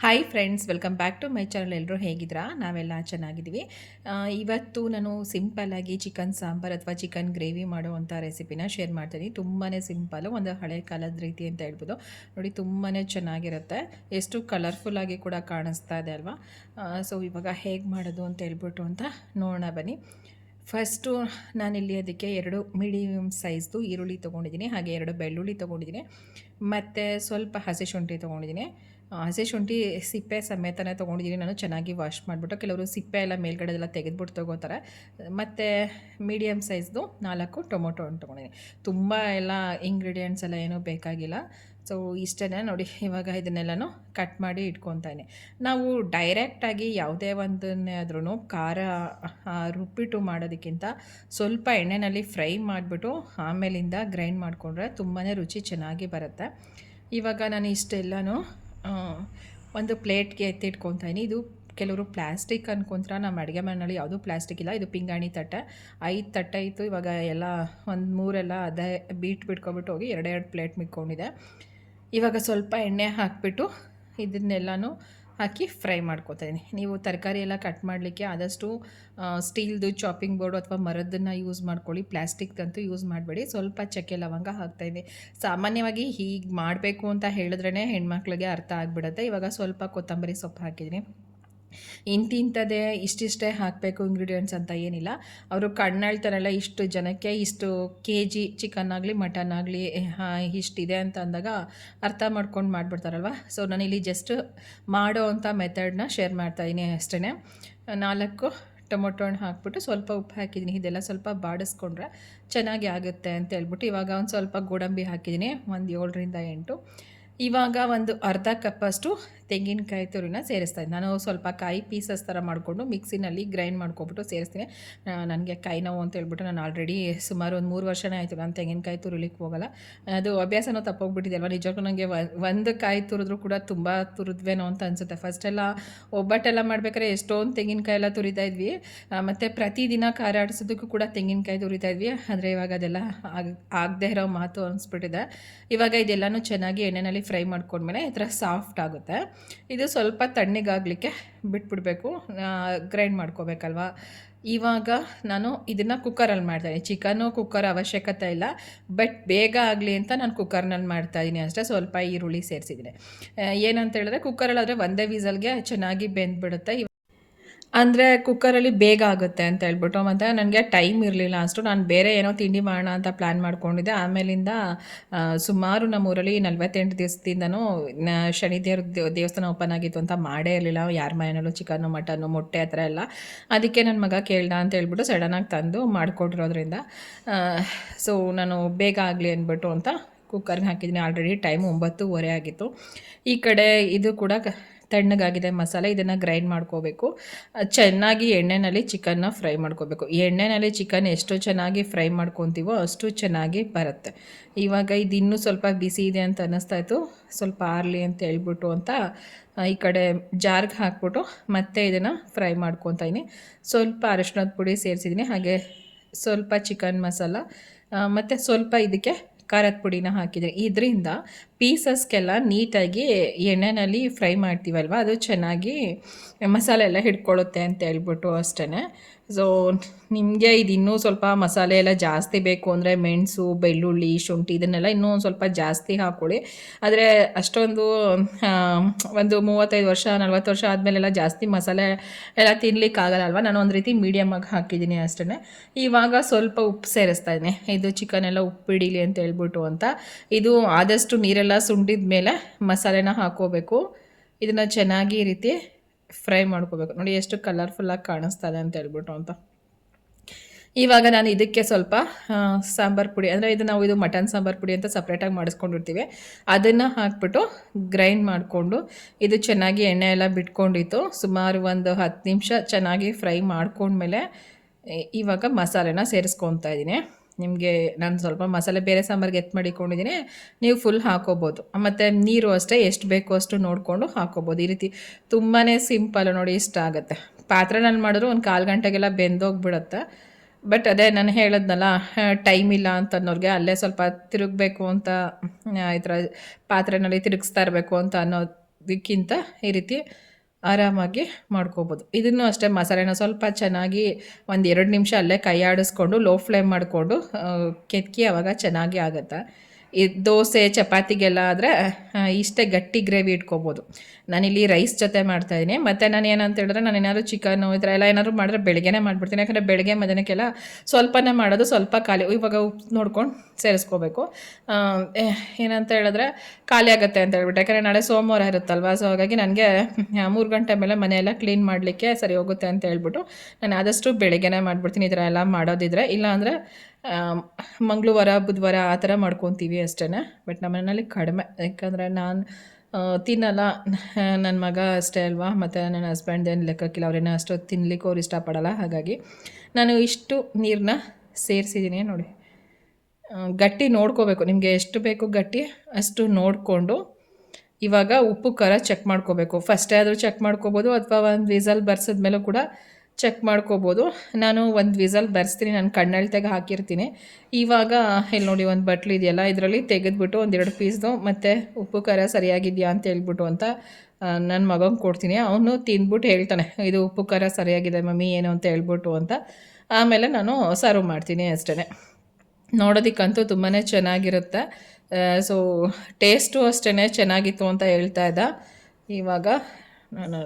Hi friends welcome back to my channel ಎಲ್ಲರೂ ಹೇಗಿದ್ದೀರಾ? ನಾವೆಲ್ಲ ಚೆನ್ನಾಗಿದ್ದೀವಿ. ಇವತ್ತು ನಾನು ಸಿಂಪಲ್ಲಾಗಿ ಚಿಕನ್ ಸಾಂಬಾರ್ ಅಥವಾ ಚಿಕನ್ ಗ್ರೇವಿ ಮಾಡುವಂಥ ರೆಸಿಪಿನ ಶೇರ್ ಮಾಡ್ತೀನಿ. ತುಂಬಾ ಸಿಂಪಲ್ಲು ಒಂದು ಹಳೆ ಕಾಲದ ರೀತಿ ಅಂತ ಹೇಳ್ಬೋದು. ನೋಡಿ ತುಂಬಾ ಚೆನ್ನಾಗಿರುತ್ತೆ. ಎಷ್ಟು ಕಲರ್ಫುಲ್ಲಾಗಿ ಕೂಡ ಕಾಣಿಸ್ತಾ ಇದೆ ಅಲ್ವಾ? ಸೊ ಇವಾಗ ಹೇಗೆ ಮಾಡೋದು ಅಂತ ಹೇಳ್ಬಿಟ್ಟು ಅಂತ ನೋಡೋಣ ಬನ್ನಿ. ಫಸ್ಟು ನಾನಿಲ್ಲಿ ಅದಕ್ಕೆ ಎರಡು ಮೀಡಿಯಮ್ ಸೈಜ್ದು ಈರುಳ್ಳಿ ತೊಗೊಂಡಿದ್ದೀನಿ. ಹಾಗೆ ಎರಡು ಬೆಳ್ಳುಳ್ಳಿ ತೊಗೊಂಡಿದ್ದೀನಿ. ಮತ್ತು ಸ್ವಲ್ಪ ಹಸಿ ಶುಂಠಿ ತೊಗೊಂಡಿದ್ದೀನಿ. ಹಸಿ ಶುಂಠಿ ಸಿಪ್ಪೆ ಸಮೇತನೇ ತೊಗೊಂಡಿದ್ದೀನಿ. ನಾನು ಚೆನ್ನಾಗಿ ವಾಶ್ ಮಾಡಿಬಿಟ್ಟು ಕೆಲವರು ಸಿಪ್ಪೆ ಎಲ್ಲ ಮೇಲ್ಗಡೆ ಎಲ್ಲ ತೆಗೆದುಬಿಟ್ಟು ತೊಗೋತಾರೆ. ಮತ್ತು ಮೀಡಿಯಮ್ ಸೈಜ್ದು ನಾಲ್ಕು ಟೊಮೊಟೊ ಹಣ್ಣು ತೊಗೊಂಡಿದ್ದೀನಿ. ತುಂಬ ಎಲ್ಲ ಇಂಗ್ರೀಡಿಯೆಂಟ್ಸ್ ಎಲ್ಲ ಏನೂ ಬೇಕಾಗಿಲ್ಲ. ಸೊ ಇಷ್ಟೇ ನೋಡಿ, ಇವಾಗ ಇದನ್ನೆಲ್ಲನೂ ಕಟ್ ಮಾಡಿ ಇಟ್ಕೊತಾಯಿನಿ ನಾವು ಡೈರೆಕ್ಟಾಗಿ ಯಾವುದೇ ಒಂದನ್ನೇ ಆದ್ರೂ ಖಾರ ರುಬ್ಬಿಟ್ಟು ಮಾಡೋದಕ್ಕಿಂತ ಸ್ವಲ್ಪ ಎಣ್ಣೆಯಲ್ಲಿ ಫ್ರೈ ಮಾಡಿಬಿಟ್ಟು ಆಮೇಲಿಂದ ಗ್ರೈಂಡ್ ಮಾಡಿಕೊಂಡ್ರೆ ತುಂಬಾ ರುಚಿ ಚೆನ್ನಾಗಿ ಬರುತ್ತೆ. ಇವಾಗ ನಾನು ಇಷ್ಟೆಲ್ಲನೂ ಒಂದು ಪ್ಲೇಟ್ಗೆ ಎತ್ತಿಟ್ಕೊತಾಯಿನಿ ಇದು ಕೆಲವರು ಪ್ಲಾಸ್ಟಿಕ್ ಅನ್ಕೊಂತಾರೆ ನಮ್ಮ ಅಡುಗೆ ಮನೆಯಲ್ಲಿ ಯಾವುದೂ ಪ್ಲಾಸ್ಟಿಕ್ ಇಲ್ಲ. ಇದು ಪಿಂಗಾಣಿ ತಟ್ಟೆ. ಐದು ತಟ್ಟೆ ಇತ್ತು. ಇವಾಗ ಎಲ್ಲ ಒಂದು ಮೂರೆಲ್ಲ ಅದೇ ಬೀಟ್ ಬಿಟ್ಕೊಬಿಟ್ಟು ಹೋಗಿ ಎರಡೆರಡು ಪ್ಲೇಟ್ ಮಿಕ್ಕೊಂಡಿದೆ. ಇವಾಗ ಸ್ವಲ್ಪ ಎಣ್ಣೆ ಹಾಕಿಬಿಟ್ಟು ಇದನ್ನೆಲ್ಲನೂ ಹಾಕಿ ಫ್ರೈ ಮಾಡ್ಕೊತಾಯಿದ್ದೀನಿ ನೀವು ತರಕಾರಿ ಎಲ್ಲ ಕಟ್ ಮಾಡಲಿಕ್ಕೆ ಆದಷ್ಟು ಸ್ಟೀಲ್ದು ಚಾಪಿಂಗ್ ಬೋರ್ಡು ಅಥವಾ ಮರದನ್ನು ಯೂಸ್ ಮಾಡ್ಕೊಳ್ಳಿ. ಪ್ಲಾಸ್ಟಿಕ್ದಂತೂ ಯೂಸ್ ಮಾಡಬೇಡಿ. ಸ್ವಲ್ಪ ಚಕ್ಕೆ ಲವಂಗ ಹಾಕ್ತಾಯಿದ್ದೀನಿ. ಸಾಮಾನ್ಯವಾಗಿ ಹೀಗೆ ಮಾಡಬೇಕು ಅಂತ ಹೇಳಿದ್ರೇ ಹೆಣ್ಮಕ್ಳಿಗೆ ಅರ್ಥ ಆಗಿಬಿಡುತ್ತೆ. ಇವಾಗ ಸ್ವಲ್ಪ ಕೊತ್ತಂಬರಿ ಸೊಪ್ಪು ಹಾಕಿದ್ದೀನಿ. ಇಂತಿಂಥದ್ದೇ ಇಷ್ಟಿಷ್ಟೇ ಹಾಕಬೇಕು ಇಂಗ್ರೀಡಿಯೆಂಟ್ಸ್ ಅಂತ ಏನಿಲ್ಲ. ಅವರು ಕಣ್ಣಳ್ತಾರಲ್ಲ, ಇಷ್ಟು ಜನಕ್ಕೆ ಇಷ್ಟು ಕೆ ಜಿ ಚಿಕನ್ ಆಗಲಿ ಮಟನ್ ಆಗಲಿ ಇಷ್ಟಿದೆ ಅಂತ ಅಂದಾಗ ಅರ್ಥ ಮಾಡ್ಕೊಂಡು ಮಾಡಿಬಿಡ್ತಾರಲ್ವ? ಸೊ ನಾನಿಲ್ಲಿ ಜಸ್ಟ್ ಮಾಡೋ ಅಂಥ ಮೆಥಡ್ನ ಶೇರ್ ಮಾಡ್ತಾಯಿದ್ದೀನಿ ಅಷ್ಟೇ ನಾಲ್ಕು ಟೊಮೊಟೊ ಹಣ್ಣು ಹಾಕ್ಬಿಟ್ಟು ಸ್ವಲ್ಪ ಉಪ್ಪು ಹಾಕಿದ್ದೀನಿ ಇದೆಲ್ಲ ಸ್ವಲ್ಪ ಬಾಡಿಸ್ಕೊಂಡ್ರೆ ಚೆನ್ನಾಗಿ ಆಗುತ್ತೆ ಅಂತ ಹೇಳ್ಬಿಟ್ಟು ಇವಾಗ ಒಂದು ಸ್ವಲ್ಪ ಗೋಡಂಬಿ ಹಾಕಿದ್ದೀನಿ ಒಂದು ಏಳರಿಂದ ಎಂಟು. ಇವಾಗ ಒಂದು ಅರ್ಧ ಕಪ್ಪಷ್ಟು ತೆಂಗಿನಕಾಯಿ ತುರಿನ ಸೇರಿಸ್ತಾ ನಾನು ಸ್ವಲ್ಪ ಕಾಯಿ ಪೀಸಸ್ ಥರ ಮಾಡಿಕೊಂಡು ಮಿಕ್ಸಿನಲ್ಲಿ ಗ್ರೈಂಡ್ ಮಾಡ್ಕೊಬಿಟ್ಟು ಸೇರಿಸ್ತೀನಿ. ನನಗೆ ಕೈ ನೋವು ಅಂತ ಹೇಳ್ಬಿಟ್ಟು ನಾನು ಆಲ್ರೆಡಿ ಸುಮಾರು ಒಂದು ಮೂರು ವರ್ಷನೇ ಆಯಿತು ನಾನು ತೆಂಗಿನಕಾಯಿ ತುರಿಲಿಕ್ಕೆ ಹೋಗಲ್ಲ. ಅದು ಅಭ್ಯಾಸನೂ ತಪ್ಪೋಗ್ಬಿಟ್ಟಿದೆ ಅಲ್ವಾ ನಿಜಕ್ಕೂ ನನಗೆ ಒಂದು ಕಾಯಿ ತುರಿದ್ರೂ ಕೂಡ ತುಂಬ ತುರಿದ್ವೇನೋ ಅಂತ ಅನಿಸುತ್ತೆ. ಫಸ್ಟೆಲ್ಲ ಒಬ್ಬಟ್ಟೆಲ್ಲ ಮಾಡ್ಬೇಕಾದ್ರೆ ಎಷ್ಟೊಂದು ತೆಂಗಿನಕಾಯಿ ಎಲ್ಲ ತುರಿತಾ ಇದ್ವಿ. ಮತ್ತು ಪ್ರತಿದಿನ ಖಾರ ಆಡಿಸೋದಕ್ಕೂ ಕೂಡ ತೆಂಗಿನಕಾಯಿ ತುರಿತಾ ಇದ್ವಿ. ಆದರೆ ಇವಾಗ ಅದೆಲ್ಲ ಆಗ, ಆಗದೆ ಇರೋ ಮಾತು ಅನಿಸ್ಬಿಟ್ಟಿದೆ. ಇವಾಗ ಇದೆಲ್ಲನೂ ಚೆನ್ನಾಗಿ ಎಣ್ಣೆನಲ್ಲಿ ಫ್ರೈ ಮಾಡ್ಕೊಂಡ್ಮೇಲೆ ಈ ಥರ ಸಾಫ್ಟ್ ಆಗುತ್ತೆ. ಇದು ಸ್ವಲ್ಪ ತಣ್ಣಗಾಗಲಿಕ್ಕೆ ಬಿಟ್ಬಿಡಬೇಕು ಗ್ರೈಂಡ್ ಮಾಡ್ಕೋಬೇಕಲ್ವಾ? ಇವಾಗ ನಾನು ಇದನ್ನು ಕುಕ್ಕರಲ್ಲಿ ಮಾಡ್ತಾಯಿದ್ದೀನಿ ಚಿಕನು ಕುಕ್ಕರ್ ಅವಶ್ಯಕತೆ ಇಲ್ಲ. ಬಟ್ ಬೇಗ ಆಗಲಿ ಅಂತ ನಾನು ಕುಕ್ಕರ್ನಲ್ಲಿ ಮಾಡ್ತಾಯಿದ್ದೀನಿ ಅಷ್ಟೇ, ಸ್ವಲ್ಪ ಈರುಳ್ಳಿ ಸೇರಿಸಿದ್ದೀನಿ. ಏನಂತ ಹೇಳಿದ್ರೆ ಕುಕ್ಕರಲ್ಲಾದರೆ ಒಂದೇ ವೀಸಲ್ಗೆ ಚೆನ್ನಾಗಿ ಬೆಂದ್ಬಿಡುತ್ತೆ. ಅಂದರೆ ಕುಕ್ಕರಲ್ಲಿ ಬೇಗ ಆಗುತ್ತೆ ಅಂತ ಹೇಳ್ಬಿಟ್ಟು, ಮತ್ತು ನನಗೆ ಟೈಮ್ ಇರಲಿಲ್ಲ ಅಷ್ಟು. ನಾನು ಬೇರೆ ಏನೋ ತಿಂಡಿ ಮಾಡೋಣ ಅಂತ ಪ್ಲ್ಯಾನ್ ಮಾಡ್ಕೊಂಡಿದ್ದೆ. ಆಮೇಲಿಂದ ಸುಮಾರು ನಮ್ಮೂರಲ್ಲಿ ನಲ್ವತ್ತೆಂಟು ದಿವಸದಿಂದನೂ ಶನಿ ದೇವ್ರ ದೇವ್- ದೇವಸ್ಥಾನ ಓಪನ್ ಆಗಿತ್ತು ಅಂತ ಮಾಡೇ ಇರಲಿಲ್ಲ. ಯಾರ ಮನೆಯಲ್ಲೂ ಚಿಕನ್ನು ಮಟನ್ನು ಮೊಟ್ಟೆ ಆ ಥರ ಎಲ್ಲ. ಅದಕ್ಕೆ ನನ್ನ ಮಗ ಕೇಳ್ದ ಅಂತ ಹೇಳ್ಬಿಟ್ಟು ಸಡನ್ನಾಗಿ ತಂದು ಮಾಡಿಕೊಟ್ಟಿರೋದ್ರಿಂದ ಸೊ ನಾನು ಬೇಗ ಆಗಲಿ ಅಂದ್ಬಿಟ್ಟು ಅಂತ ಕುಕ್ಕರ್ಗೆ ಹಾಕಿದ್ದೀನಿ ಆಲ್ರೆಡಿ ಟೈಮ್ ಒಂಬತ್ತುವರೆ ಆಗಿತ್ತು. ಈ ಕಡೆ ಇದು ಕೂಡ ತಣ್ಣಗಾಗಿದೆ, ಮಸಾಲೆ ಇದನ್ನು ಗ್ರೈಂಡ್ ಮಾಡ್ಕೋಬೇಕು. ಚೆನ್ನಾಗಿ ಎಣ್ಣೆಯಲ್ಲಿ ಚಿಕನ್ನ ಫ್ರೈ ಮಾಡ್ಕೋಬೇಕು. ಎಣ್ಣೆಯಲ್ಲಿ ಚಿಕನ್ ಎಷ್ಟು ಚೆನ್ನಾಗಿ ಫ್ರೈ ಮಾಡ್ಕೊತೀವೋ ಅಷ್ಟು ಚೆನ್ನಾಗಿ ಬರುತ್ತೆ. ಇವಾಗ ಇದು ಇನ್ನೂ ಸ್ವಲ್ಪ ಬಿಸಿ ಇದೆ ಅಂತ ಅನ್ನಿಸ್ತಾ ಇತ್ತು. ಸ್ವಲ್ಪ ಆರಲಿ ಅಂತ ಹೇಳ್ಬಿಟ್ಟು ಅಂತ ಈ ಕಡೆ ಜಾರ್ಗೆ ಹಾಕ್ಬಿಟ್ಟು ಮತ್ತೆ ಇದನ್ನು ಫ್ರೈ ಮಾಡ್ಕೊತಾ ಇದೀನಿ ಸ್ವಲ್ಪ ಅರಿಶಿಣದ ಪುಡಿ ಸೇರಿಸಿದ್ದೀನಿ. ಹಾಗೆ ಸ್ವಲ್ಪ ಚಿಕನ್ ಮಸಾಲ ಮತ್ತು ಸ್ವಲ್ಪ ಇದಕ್ಕೆ ಖಾರದ ಪುಡಿನ ಹಾಕಿದ್ದೀನಿ. ಇದರಿಂದ ಪೀಸಸ್ಗೆಲ್ಲ ನೀಟಾಗಿ ಎಣ್ಣೆನಲ್ಲಿ ಫ್ರೈ ಮಾಡ್ತೀವಲ್ವ? ಅದು ಚೆನ್ನಾಗಿ ಮಸಾಲೆ ಎಲ್ಲ ಹಿಡ್ಕೊಳ್ಳುತ್ತೆ ಅಂತ ಹೇಳ್ಬಿಟ್ಟು ಅಷ್ಟೇ ಸೊ ನಿಮಗೆ ಇದು ಇನ್ನೂ ಸ್ವಲ್ಪ ಮಸಾಲೆ ಎಲ್ಲ ಜಾಸ್ತಿ ಬೇಕು ಅಂದರೆ ಮೆಣಸು, ಬೆಳ್ಳುಳ್ಳಿ, ಶುಂಠಿ ಇದನ್ನೆಲ್ಲ ಇನ್ನೂ ಒಂದು ಸ್ವಲ್ಪ ಜಾಸ್ತಿ ಹಾಕ್ಕೊಳ್ಳಿ. ಆದರೆ ಅಷ್ಟೊಂದು ಒಂದು ಮೂವತ್ತೈದು ವರ್ಷ, ನಲ್ವತ್ತು ವರ್ಷ ಆದಮೇಲೆಲ್ಲ ಜಾಸ್ತಿ ಮಸಾಲೆ ಎಲ್ಲ ತಿನ್ಲಿಕ್ಕಾಗಲ್ಲ ಅಲ್ವಾ ನಾನು ಒಂದು ರೀತಿ ಮೀಡಿಯಮಾಗಿ ಹಾಕಿದ್ದೀನಿ ಅಷ್ಟೇ ಇವಾಗ ಸ್ವಲ್ಪ ಉಪ್ಪು ಸೇರಿಸ್ತಾ ಇದ್ದೀನಿ. ಇದು ಚಿಕನ್ ಎಲ್ಲ ಉಪ್ಪು ಹಿಡೀಲಿ ಅಂತ ಹೇಳ್ಬಿಟ್ಟು ಅಂತ. ಇದು ಆದಷ್ಟು ನೀರೆಲ್ಲ ಸುಂಡಿದ ಮೇಲೆ ಮಸಾಲೆನ ಹಾಕೋಬೇಕು. ಇದನ್ನು ಚೆನ್ನಾಗಿ ಈ ರೀತಿ ಫ್ರೈ ಮಾಡ್ಕೋಬೇಕು. ನೋಡಿ ಎಷ್ಟು ಕಲರ್ಫುಲ್ಲಾಗಿ ಕಾಣಿಸ್ತಾ ಇದೆ ಅಂತ ಹೇಳ್ಬಿಟ್ಟು ಅಂತ. ಇವಾಗ ನಾನು ಇದಕ್ಕೆ ಸ್ವಲ್ಪ ಸಾಂಬಾರ್ ಪುಡಿ, ಅಂದರೆ ಇದು ನಾವು ಇದು ಮಟನ್ ಸಾಂಬಾರ್ ಪುಡಿ ಅಂತ ಸಪ್ರೇಟಾಗಿ ಮಾಡಿಸ್ಕೊಂಡಿರ್ತೀವಿ. ಅದನ್ನು ಹಾಕ್ಬಿಟ್ಟು ಗ್ರೈಂಡ್ ಮಾಡಿಕೊಂಡು ಇದು ಚೆನ್ನಾಗಿ ಎಣ್ಣೆ ಎಲ್ಲ ಬಿಟ್ಕೊಂಡಿತ್ತು. ಸುಮಾರು ಒಂದು ಹತ್ತು ನಿಮಿಷ ಚೆನ್ನಾಗಿ ಫ್ರೈ ಮಾಡ್ಕೊಂಡ್ಮೇಲೆ ಇವಾಗ ಮಸಾಲೆನ ಸೇರಿಸ್ಕೊತಾ ಇದ್ದೀನಿ. ನಿಮಗೆ ನಾನು ಸ್ವಲ್ಪ ಮಸಾಲೆ ಬೇರೆ ಸಾಂಬಾರಿಗೆ ಎತ್ತು ಮಾಡಿಕೊಂಡಿದ್ದೀನಿ ನೀವು ಫುಲ್ ಹಾಕೋಬೋದು. ಮತ್ತು ನೀರು ಅಷ್ಟೇ, ಎಷ್ಟು ಬೇಕೋ ಅಷ್ಟು ನೋಡಿಕೊಂಡು ಹಾಕೋಬೋದು. ಈ ರೀತಿ ತುಂಬಾ ಸಿಂಪಲ್ ನೋಡಿ ಇಷ್ಟ ಆಗುತ್ತೆ. ಪಾತ್ರೆನಲ್ಲಿ ಮಾಡಿದ್ರು ಒಂದು ಕಾಲು ಗಂಟೆಗೆಲ್ಲ ಬೆಂದೋಗ್ಬಿಡುತ್ತೆ. ಬಟ್ ಅದೇ ನಾನು ಹೇಳಿದ್ನಲ್ಲ ಟೈಮ್ ಇಲ್ಲ ಅಂತ ಅನ್ನೋರಿಗೆ ಅಲ್ಲೇ ಸ್ವಲ್ಪ ತಿರುಗಬೇಕು ಅಂತ ಈ ಥರ ಪಾತ್ರೆನಲ್ಲಿ ತಿರುಗಿಸ್ತಾ ಇರಬೇಕು ಅಂತ ಅನ್ನೋದಕ್ಕಿಂತ ಈ ರೀತಿ ಆರಾಮಾಗಿ ಮಾಡ್ಕೋಬೋದು. ಇದನ್ನು ಅಷ್ಟೇ ಮಸಾಲೆನ ಸ್ವಲ್ಪ ಚೆನ್ನಾಗಿ ಒಂದು ಎರಡು ನಿಮಿಷ ಅಲ್ಲೇ ಕೈ ಆಡಿಸ್ಕೊಂಡು ಲೋ ಫ್ಲೇಮ್ ಮಾಡಿಕೊಂಡು ಕೆತ್ಕಿ ಆವಾಗ ಚೆನ್ನಾಗಿ ಆಗುತ್ತೆ? ಈ ದೋಸೆ, ಚಪಾತಿಗೆಲ್ಲ ಆದರೆ ಇಷ್ಟೇ ಗಟ್ಟಿ ಗ್ರೇವಿ ಇಟ್ಕೋಬೋದು. ನಾನಿಲ್ಲಿ ರೈಸ್ ಜೊತೆ ಮಾಡ್ತಾಯಿದ್ದೀನಿ ಮತ್ತು ನಾನು ಏನಂತ ಹೇಳಿದ್ರೆ, ನಾನು ಏನಾದರೂ ಚಿಕನ್ನು ಈ ಥರ ಎಲ್ಲ ಏನಾದರೂ ಮಾಡಿದ್ರೆ ಬೆಳಗ್ಗೆನೇ ಮಾಡಿಬಿಡ್ತೀನಿ. ಯಾಕಂದರೆ ಬೆಳಗ್ಗೆ ಮಧ್ಯಾಹ್ನಕ್ಕೆಲ್ಲ ಸ್ವಲ್ಪನೇ ಮಾಡೋದು ಸ್ವಲ್ಪ ಖಾಲಿ. ಇವಾಗ ನೋಡ್ಕೊಂಡು ಸೇರಿಸ್ಕೋಬೇಕು. ಏನಂತ ಹೇಳಿದ್ರೆ, ಖಾಲಿ ಆಗುತ್ತೆ ಅಂತ ಹೇಳ್ಬಿಟ್ಟು. ಯಾಕಂದರೆ ನಾಳೆ ಸೋಮವಾರ ಇರುತ್ತಲ್ವ? ಸೊ ಹಾಗಾಗಿ ನನಗೆ ಮೂರು ಗಂಟೆ ಮೇಲೆ ಮನೆಯೆಲ್ಲ ಕ್ಲೀನ್ ಮಾಡಲಿಕ್ಕೆ ಸರಿ ಹೋಗುತ್ತೆ ಅಂತ ಹೇಳ್ಬಿಟ್ಟು ನಾನು ಆದಷ್ಟು ಬೆಳಗ್ಗೆನೇ ಮಾಡಿಬಿಡ್ತೀನಿ. ಈ ಥರ ಎಲ್ಲ ಮಾಡೋದಿದ್ರೆ. ಇಲ್ಲಾಂದರೆ ಮಂಗಳವಾರ, ಬುಧವಾರ ಆ ಥರ ಮಾಡ್ಕೊತೀವಿ ಅಷ್ಟೇ ಬಟ್ ನಮ್ಮ ಮನೆಯಲ್ಲಿ ಕಡಿಮೆ. ಯಾಕಂದರೆ ನಾನು ತಿನ್ನಲ್ಲ. ನನ್ನ ಮಗ ಅಷ್ಟೇ ಅಲ್ವಾ? ಮತ್ತು ನನ್ನ ಹಸ್ಬೆಂಡ್ ಏನು ಲೆಕ್ಕಕ್ಕಿಲ್ಲ. ಅವ್ರೇನು ಅಷ್ಟು ತಿನ್ಲಿಕ್ಕೆ ಅವ್ರು ಇಷ್ಟಪಡಲ್ಲ. ಹಾಗಾಗಿ ನಾನು ಇಷ್ಟು ನೀರನ್ನ ಸೇರಿಸಿದ್ದೀನಿ ನೋಡಿ. ಗಟ್ಟಿ ನೋಡ್ಕೋಬೇಕು. ನಿಮಗೆ ಎಷ್ಟು ಬೇಕು ಗಟ್ಟಿ, ಅಷ್ಟು ನೋಡಿಕೊಂಡು ಇವಾಗ ಉಪ್ಪು, ಖಾರ ಚೆಕ್ ಮಾಡ್ಕೋಬೇಕು. ಫಸ್ಟೇ ಆದರೂ ಚೆಕ್ ಮಾಡ್ಕೋಬೋದು. ಅಥವಾ ಒಂದು ವಿಸಲ್ ಬರ್ಸಿದ್ಮೇಲೂ ಕೂಡ ಚೆಕ್ ಮಾಡ್ಕೋಬೋದು. ನಾನು ಒಂದು ವಿಸಲ್ ಬರ್ಸ್ತೀನಿ, ನಾನು ಕಣ್ಣಳ್ತೆಗೆ ಹಾಕಿರ್ತೀನಿ. ಇವಾಗ ಇಲ್ಲಿ ನೋಡಿ ಒಂದು ಬಟ್ಲು ಇದೆಯಲ್ಲ, ಇದರಲ್ಲಿ ತೆಗೆದುಬಿಟ್ಟು ಒಂದೆರಡು ಪೀಸ್ದು, ಮತ್ತು ಉಪ್ಪು ಖಾರ ಸರಿಯಾಗಿದೆಯಾ ಅಂತ ಹೇಳ್ಬಿಟ್ಟು ಅಂತ ನನ್ನ ಮಗಂಗೆ ಕೊಡ್ತೀನಿ. ಅವನು ತಿಂದ್ಬಿಟ್ಟು ಹೇಳ್ತಾನೆ, ಇದು ಉಪ್ಪು ಖಾರ ಸರಿಯಾಗಿದೆ ಮಮ್ಮಿ, ಏನು ಅಂತ ಹೇಳ್ಬಿಟ್ಟು ಅಂತ. ಆಮೇಲೆ ನಾನು ಸರ್ವ್ ಮಾಡ್ತೀನಿ ಅಷ್ಟೇ ನೋಡೋದಕ್ಕಂತೂ ತುಂಬಾ ಚೆನ್ನಾಗಿರುತ್ತೆ. ಸೊ, ಟೇಸ್ಟು ಅಷ್ಟೇ ಚೆನ್ನಾಗಿತ್ತು ಅಂತ ಹೇಳ್ತಾ ಇದ್ದ. ಇವಾಗ ನಾನು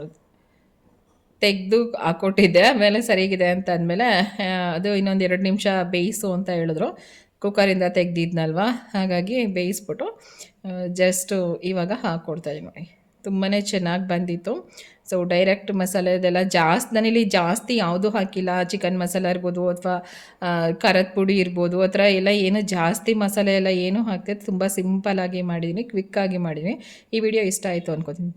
ತೆಗೆದು ಹಾಕ್ಕೊಟ್ಟಿದ್ದೆ ಆಮೇಲೆ ಸರಿಯಾಗಿದೆ ಅಂತ ಅಂದಮೇಲೆ ಅದು ಇನ್ನೊಂದು ಎರಡು ನಿಮಿಷ ಬೇಯಿಸು ಅಂತ ಹೇಳಿದ್ರು. ಕುಕ್ಕರಿಂದ ತೆಗೆದಿದ್ನಲ್ವಾ? ಹಾಗಾಗಿ ಬೇಯಿಸ್ಬಿಟ್ಟು ಜಸ್ಟು ಇವಾಗ ಹಾಕ್ಕೊಡ್ತಾ ಇದ್ದೀನಿ ನೋಡಿ. ತುಂಬಾ ಚೆನ್ನಾಗಿ ಬಂದಿತ್ತು. ಸೊ ಡೈರೆಕ್ಟ್ ಮಸಾಲೆದೆಲ್ಲ ಜಾಸ್ತಿ ನಾನಿಲ್ಲಿ ಜಾಸ್ತಿ ಯಾವುದೂ ಹಾಕಿಲ್ಲ. ಚಿಕನ್ ಮಸಾಲೆ ಇರ್ಬೋದು ಅಥವಾ ಖಾರದ ಪುಡಿ ಇರ್ಬೋದು. ಆ ಥರ ಎಲ್ಲ ಏನು ಜಾಸ್ತಿ ಮಸಾಲೆ ಎಲ್ಲ ಏನೂ ಹಾಕ್ತಿದ್ದು ತುಂಬ ಸಿಂಪಲಾಗಿ ಮಾಡಿದ್ದೀನಿ ಕ್ವಿಕ್ಕಾಗಿ ಮಾಡಿದ್ದೀನಿ ಈ ವಿಡಿಯೋ ಇಷ್ಟ ಆಯಿತು ಅನ್ಕೋತೀನಿ.